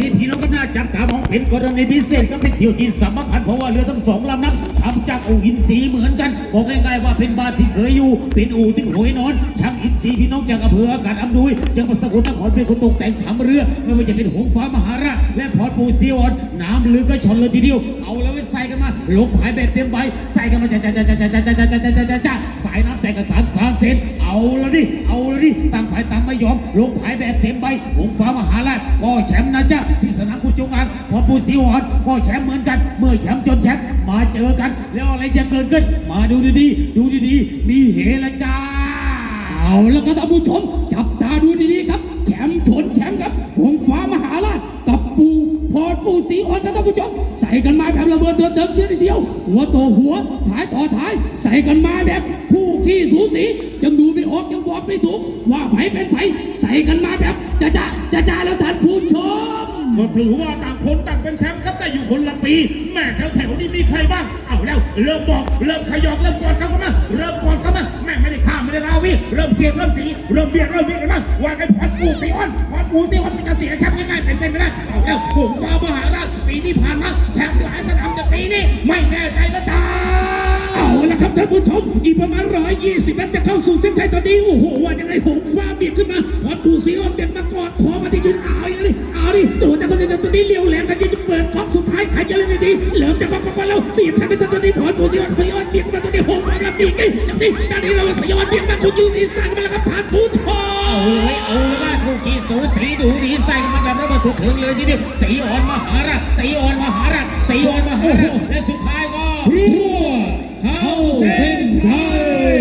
นี่พี่น้องก็น่าจับตามองเป็นกรณีพิเศษก็เป็นเที่ยวที่สำคัญเพราะว่าเรือทั้งสองลำนั้นทำจากอู่หินสีเหมือนกันบอกง่ายๆว่าเป็นบ้านที่เคยอยู่ เป็นอู่ที่เคยนอนช่างหินสีพี่น้องจากอำเภออากาศอำนวยจังหวัดสกลนครเป็นคนตกแต่งทำเรือ ไม่ว่าจะเป็นหงฟ้ามหาราชและพอร์ตปูซีออนน้ำลึกก็ชนเลยทีเดียวเอาแล้วไปใส่กันมาลงผายแบบเต็มใบใส่กันมาจ้าจ้าจ้าจ้าจ้าจ้าจ้าจ้าจ้าจ้าจ้าจ้าสายน้ำใจกระสานสามเซน เอาแล้วดิ เอาแล้วดิ ต่างฝ่ายต่างไม่ยอม ลงผายแบบเต็มใบหงฟ้ามหาราชก็แชมป์นะจ๊ะที่สนามกุจงอางพอปูซีออนก็แชมป์เหมือนกัน เมื่อแชมป์จนแชมป์มาเจอกัน แล้วอะไรจะเกิดขึ้น มาดูดีๆ ดูดีๆ มีเหละจ้า เอาแล้วครับท่านผู้ชม จับตาดูดีๆครับ แชมป์ชนแชมป์ครับหงฟ้ามหาราชกับปูพอปูสีอ่อนครับท่านผู้ชม ใส่กันมาแบบระเบิดเติมเติมเดียวเดียวหัวต่อหัวท้ายต่อท้าย ใส่กันมาแบบคู่ ขี้สูสียังดูไม่ออกยังบอกไม่ถูก ว่าไผเป็นไผใส่กันมาแบบจะจะจะจะแล้วท่านผู้ชม ก็ถือว่าต่างคนต่างเป็นแชมป์ครับแต่อยู่คนละปีแม่แถวแถวๆนี้มีใครบ้างเอาแล้ว เริ่มบอกเริ่มขยอกเริ่มกอดเข้ามาเริ่มกอดเข้ามาแม่ไม่ได้ข้ามไม่ได้ราวีเริ่มเสียงเริ่มสีเริ่มเบียดเริ่มเบียดกันบ้างว่าไอ้พอดปูสีอ้อนพอดปูสีอ้อนมันจะเสียแชมป์ง่ายๆเป็นไปไม่ได้เอาแล้วหงฟ้ามหาราชปีที่ผ่านมาแชมป์หลายสนามแต่ปีนี้ไม่แน่ใจานผู้ชม อีกประมาณร้อยยี่สิบเมตรจะเข้าสู่เส้นชัยตอนนี้ โอ้โห ว่ายังไงหงฟ้าเบียดขึ้นมาพอปูสีอ่อนเบียดมากอดคอมาที่ยืนเอาอย่างนี้เอาดิตัวแต่คนจตัวนี้เลี้ยวแหลมกันยังจะเปิดท็อปสุดท้ายใครจะเล่นดีเหลิมจะก็ก็แล้วเบียดแทนไปตัวนี้พอปูสีอ่อนพยอนเบียดมาตัวนี้หงฟ้าแล้วบีบกันอย่างนี้จากนี้เราสยอนเบียดมาคุณยืนอีสานมาแล้วครับท่านผู้ชมเอาเลยเอาเลยว่าคู่ขี้สูสีดูดีใส่กันมาแบบระเบิดถึงเลยทีเดียวสีอ่อนมหาราชสีอ่อนมหาราชสีอ่อนมหาราชและสุดท้ายก็รัว เข้าเส้นชัย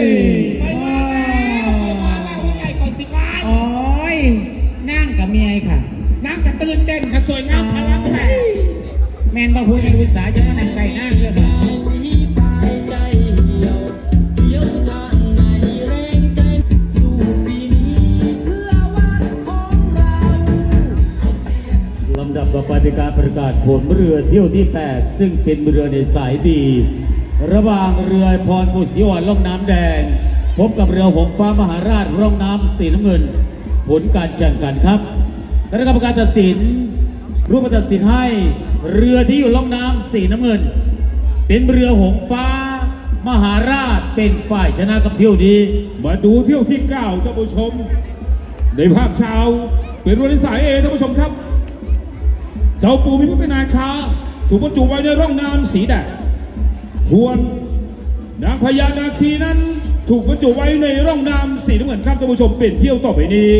โอ้ยนั่งกับเมียค่ะน้ำกระตื่นเต้นค่ะสวยงามพลังแม่แมนบ่พูดในวิสาจะมานั่งไก่นั่งเยอะค่ะลำดับต่อไปเป็นการประกาศผลเรือเที่ยวที่ 8 ซึ่งเป็นเรือในสายบี ระหว่างเรือพรบุษีอ่อนล่องน้ำแดง พบกับเรือหงฟ้ามหาราชร่องน้ำสีน้ำเงิน ผลการแข่งขันครับคณะกรรมการตัดสินรูปตัดสินให้เรือที่อยู่ล่องน้ำสีน้ำเงิน เป็นเรือหงฟ้ามหาราชเป็นฝ่ายชนะกับเที่ยวนี้ มาดูเที่ยวที่ 9ท่านผู้ชม ในภาคเช้าเป็นวันสายเอท่านผู้ชมครับ เจ้าปูพิพัฒนาคาถูกบรรจุไว้ในร่องน้ำสีแดง ทวนนางพญานาคีนั้นถูกบรรจุไว้ในร่องน้ำสีน้ำเงินครับท่านผู้ชมเป็นเที่ยวต่อไปนี้